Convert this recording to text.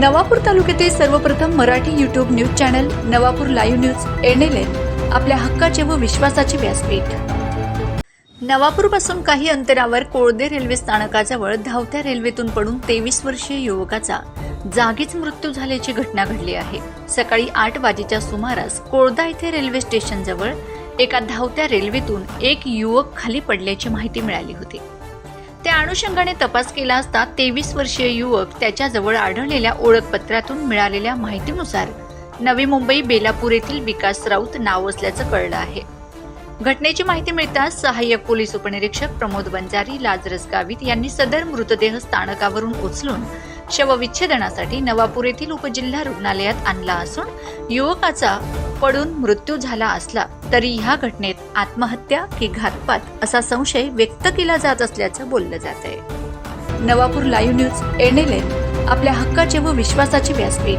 नवापूर तालुक्यातील सर्वप्रथम Marathi YouTube news channel Navapur live news N L N आपल्या हक्काचे व विश्वासाचे व्यासपीठ. नवापूरपासून काही अंतरावर कोळदे रेल्वे स्थानकाजवळ धावत्या रेल्वेतून पडून तेवीस वर्षीय युवकाचा जागीच मृत्यू झाल्याची घटना घडली आहे. सकाळी आठ वाजेच्या सुमारास कोळदा येथे रेल्वे स्टेशनजवळ एका धावत्या रेल्वेतून एक युवक खाली पडल्याची माहिती मिळाली होती. त्या अनुषंगाने तपास केला असता तेवीस वर्षीय युवक त्याच्याजवळ आढळलेल्या ओळखपत्रातून मिळालेल्या माहितीनुसार नवी मुंबई बेलापूर येथील विकास राऊत नाव असल्याचं कळलं आहे. घटनेची माहिती मिळताच सहाय्यक पोलीस उपनिरीक्षक प्रमोद बंजारी लाजरस गावित यांनी सदर मृतदेह स्थानकावरून उचलून शवविच्छेदनासाठी नवापूर येथील उपजिल्हा रुग्णालयात आणला असून युवकाचा पडून मृत्यू झाला असला तरी ह्या घटनेत आत्महत्या की घातपात असा संशय व्यक्त केला जात असल्याचं बोललं जात आहे. Navapur live news N L N आपल्या हक्काचे व विश्वासाचे व्यासपीठ.